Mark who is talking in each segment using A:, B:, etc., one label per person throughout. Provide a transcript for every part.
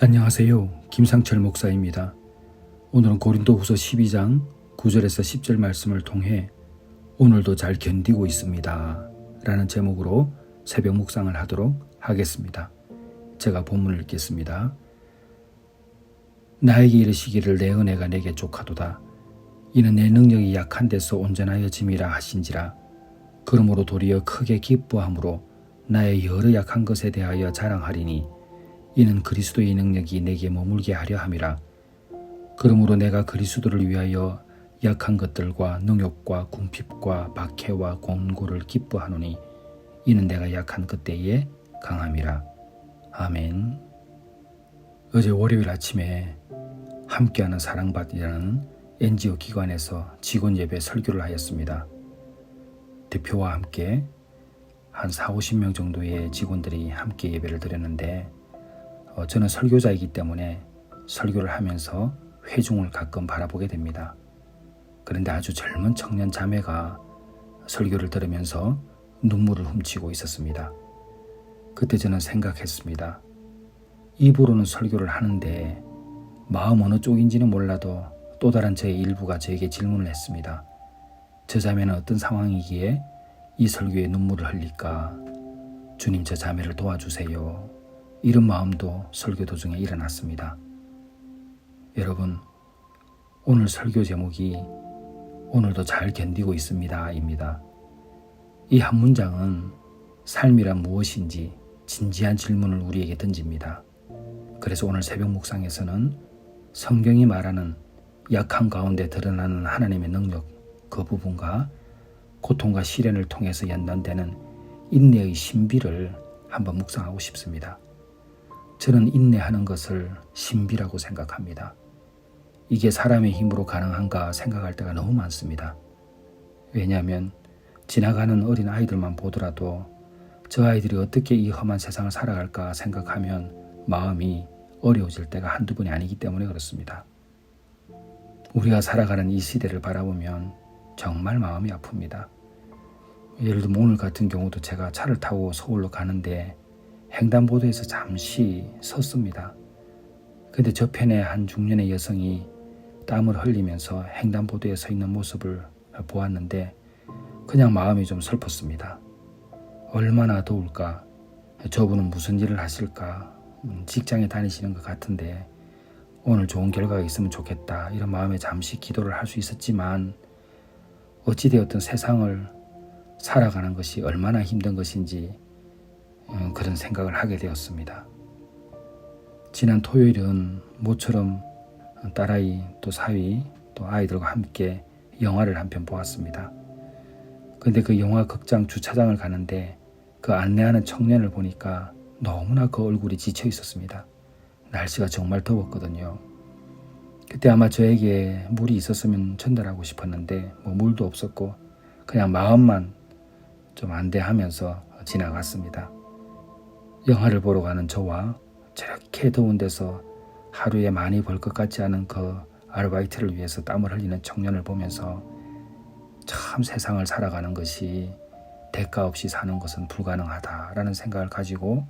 A: 안녕하세요. 김상철 목사입니다. 오늘은 고린도후서 12장 9절에서 10절 말씀을 통해 오늘도 잘 견디고 있습니다. 라는 제목으로 새벽 묵상을 하도록 하겠습니다. 제가 본문을 읽겠습니다. 나에게 이르시기를 내 은혜가 내게 족하도다. 이는 내 능력이 약한 데서 온전하여 짐이라 하신지라. 그러므로 도리어 크게 기뻐함으로 나의 여러 약한 것에 대하여 자랑하리니 이는 그리스도의 능력이 내게 머물게 하려 함이라. 그러므로 내가 그리스도를 위하여 약한 것들과 능욕과 궁핍과 박해와 곤고를 기뻐하노니 이는 내가 약한 그때에 강함이라. 아멘. 어제 월요일 아침에 함께하는 사랑받이라는 NGO 기관에서 직원 예배 설교를 하였습니다. 대표와 함께 한 4, 50명 정도의 직원들이 함께 예배를 드렸는데 어, 저는 설교자이기 때문에 설교를 하면서 회중을 가끔 바라보게 됩니다. 그런데 아주 젊은 청년 자매가 설교를 들으면서 눈물을 훔치고 있었습니다. 그때 저는 생각했습니다. 입으로는 설교를 하는데 마음 어느 쪽인지는 몰라도 또 다른 저의 일부가 저에게 질문을 했습니다. 저 자매는 어떤 상황이기에 이 설교에 눈물을 흘릴까? 주님 저 자매를 도와주세요. 이런 마음도 설교 도중에 일어났습니다. 여러분, 오늘 설교 제목이 오늘도 잘 견디고 있습니다. 입니다. 이 한 문장은 삶이란 무엇인지 진지한 질문을 우리에게 던집니다. 그래서 오늘 새벽 묵상에서는 성경이 말하는 약한 가운데 드러나는 하나님의 능력 그 부분과 고통과 시련을 통해서 연단되는 인내의 신비를 한번 묵상하고 싶습니다. 저는 인내하는 것을 신비라고 생각합니다. 이게 사람의 힘으로 가능한가 생각할 때가 너무 많습니다. 왜냐하면 지나가는 어린 아이들만 보더라도 저 아이들이 어떻게 이 험한 세상을 살아갈까 생각하면 마음이 어려워질 때가 한두 번이 아니기 때문에 그렇습니다. 우리가 살아가는 이 시대를 바라보면 정말 마음이 아픕니다. 예를 들면 오늘 같은 경우도 제가 차를 타고 서울로 가는데 횡단보도에서 잠시 섰습니다. 근데 저편에 한 중년의 여성이 땀을 흘리면서 횡단보도에 서 있는 모습을 보았는데 그냥 마음이 좀 슬펐습니다. 얼마나 더울까? 저분은 무슨 일을 하실까? 음, 직장에 다니시는 것 같은데 오늘 좋은 결과가 있으면 좋겠다. 이런 마음에 잠시 기도를 할 수 있었지만 어찌되었든 세상을 살아가는 것이 얼마나 힘든 것인지 어, 그런 생각을 하게 되었습니다. 지난 토요일은 모처럼 딸아이 또 사위 또 아이들과 함께 영화를 한 편 보았습니다. 근데 그 영화 극장 주차장을 가는데 그 안내하는 청년을 보니까 너무나 그 얼굴이 지쳐 있었습니다. 날씨가 정말 더웠거든요. 그때 아마 저에게 물이 있었으면 전달하고 싶었는데 뭐 물도 없었고 그냥 마음만 좀 안대하면서 지나갔습니다. 영화를 보러 가는 저와 저렇게 더운 데서 하루에 많이 벌 것 같지 않은 그 아르바이트를 위해서 땀을 흘리는 청년을 보면서 참 세상을 살아가는 것이 대가 없이 사는 것은 불가능하다라는 생각을 가지고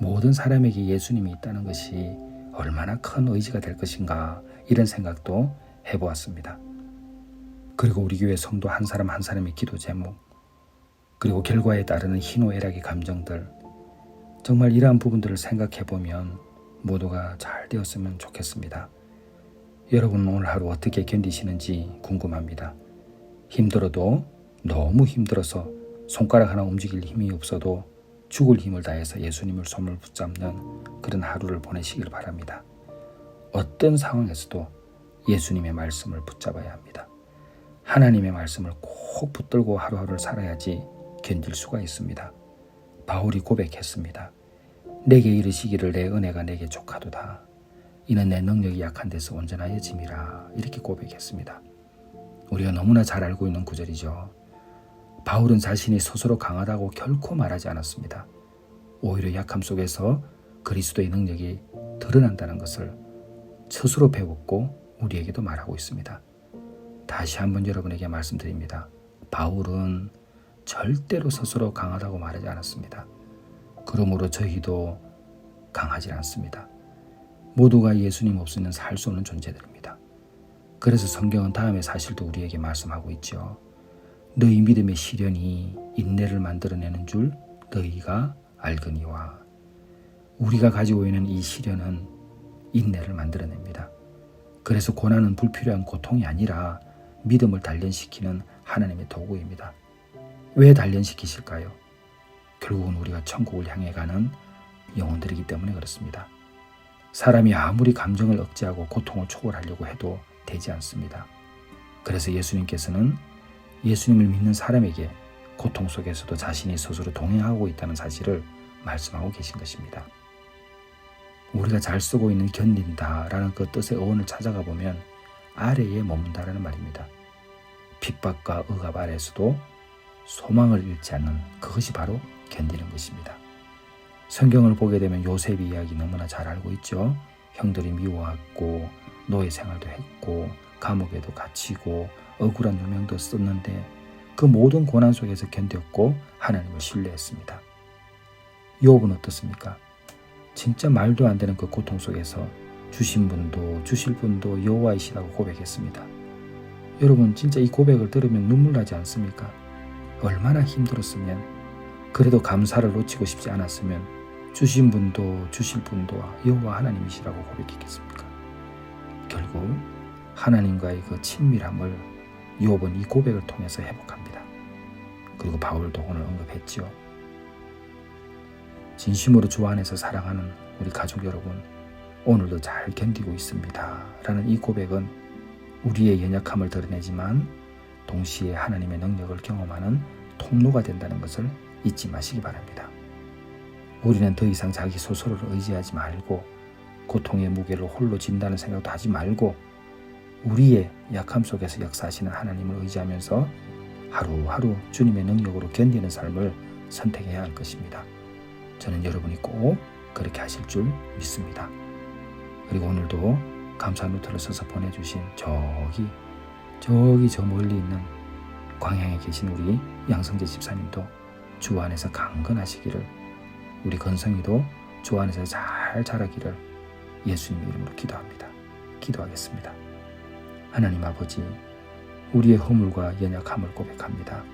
A: 모든 사람에게 예수님이 있다는 것이 얼마나 큰 의지가 될 것인가 이런 생각도 해보았습니다. 그리고 우리 교회 성도 한 사람 한 사람의 기도 제목 그리고 결과에 따르는 희노애락의 감정들 정말 이러한 부분들을 생각해 보면 모두가 잘 되었으면 좋겠습니다. 여러분 오늘 하루 어떻게 견디시는지 궁금합니다. 힘들어도 너무 힘들어서 손가락 하나 움직일 힘이 없어도 죽을 힘을 다해서 예수님을 손을 붙잡는 그런 하루를 보내시길 바랍니다. 어떤 상황에서도 예수님의 말씀을 붙잡아야 합니다. 하나님의 말씀을 꼭 붙들고 하루하루를 살아야지 견딜 수가 있습니다. 바울이 고백했습니다. 내게 이르시기를 내 은혜가 내게 족하도다. 이는 내 능력이 약한 데서 온전하여 짐이라. 이렇게 고백했습니다. 우리가 너무나 잘 알고 있는 구절이죠. 바울은 자신이 스스로 강하다고 결코 말하지 않았습니다. 오히려 약함 속에서 그리스도의 능력이 드러난다는 것을 스스로 배웠고 우리에게도 말하고 있습니다. 다시 한번 여러분에게 말씀드립니다. 바울은 절대로 스스로 강하다고 말하지 않았습니다. 그러므로 저희도 강하지 않습니다. 모두가 예수님 없이는 살 수 없는 존재들입니다. 그래서 성경은 다음의 사실도 우리에게 말씀하고 있죠. 너희 믿음의 시련이 인내를 만들어내는 줄 너희가 알거니와 우리가 가지고 있는 이 시련은 인내를 만들어냅니다. 그래서 고난은 불필요한 고통이 아니라 믿음을 단련시키는 하나님의 도구입니다. 왜 단련시키실까요? 결국은 우리가 천국을 향해 가는 영혼들이기 때문에 그렇습니다. 사람이 아무리 감정을 억제하고 고통을 초월하려고 해도 되지 않습니다. 그래서 예수님께서는 예수님을 믿는 사람에게 고통 속에서도 자신이 스스로 동행하고 있다는 사실을 말씀하고 계신 것입니다. 우리가 잘 쓰고 있는 견딘다라는 그 뜻의 어원을 찾아가 보면 아래에 머문다라는 말입니다. 핍박과 억압 아래에서도 소망을 잃지 않는 그것이 바로 견디는 것입니다. 성경을 보게 되면 요셉 이야기 너무나 잘 알고 있죠. 형들이 미워했고 노예 생활도 했고 감옥에도 갇히고 억울한 누명도 썼는데 그 모든 고난 속에서 견뎠고 하나님을 신뢰했습니다. 욥은 어떻습니까? 진짜 말도 안 되는 그 고통 속에서 주신 분도 주실 분도 여호와이시라고 고백했습니다. 여러분 진짜 이 고백을 들으면 눈물 나지 않습니까? 얼마나 힘들었으면 그래도 감사를 놓치고 싶지 않았으면 주신 분도 주실 분도 여호와 하나님이시라고 고백했겠습니까? 결국 하나님과의 그 친밀함을 욥은 이 고백을 통해서 회복합니다. 그리고 바울도 오늘 언급했지요. 진심으로 주 안에서 사랑하는 우리 가족 여러분, 오늘도 잘 견디고 있습니다. 라는 이 고백은 우리의 연약함을 드러내지만 동시에 하나님의 능력을 경험하는 통로가 된다는 것을 잊지 마시기 바랍니다. 우리는 더 이상 자기 스스로를 의지하지 말고 고통의 무게를 홀로 진다는 생각도 하지 말고 우리의 약함 속에서 역사하시는 하나님을 의지하면서 하루하루 주님의 능력으로 견디는 삶을 선택해야 할 것입니다. 저는 여러분이 꼭 그렇게 하실 줄 믿습니다. 그리고 오늘도 감사 노트를 써서 보내주신 저기 저기 저 멀리 있는 광양에 계신 우리 양성재 집사님도 주 안에서 강건하시기를 우리 건성이도 주 안에서 잘 자라기를 예수님 이름으로 기도합니다. 기도하겠습니다. 하나님 아버지, 우리의 허물과 연약함을 고백합니다.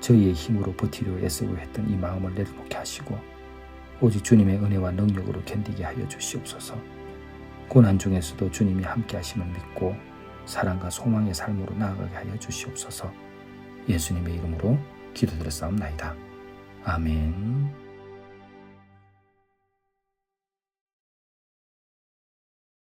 A: 저희의 힘으로 버티려 애쓰고 했던 이 마음을 내려놓게 하시고 오직 주님의 은혜와 능력으로 견디게 하여 주시옵소서. 고난 중에서도 주님이 함께 하심을 믿고 사랑과 소망의 삶으로 나아가게 하여 주시옵소서. 예수님의 이름으로 기도드렸사옵나이다. 아멘.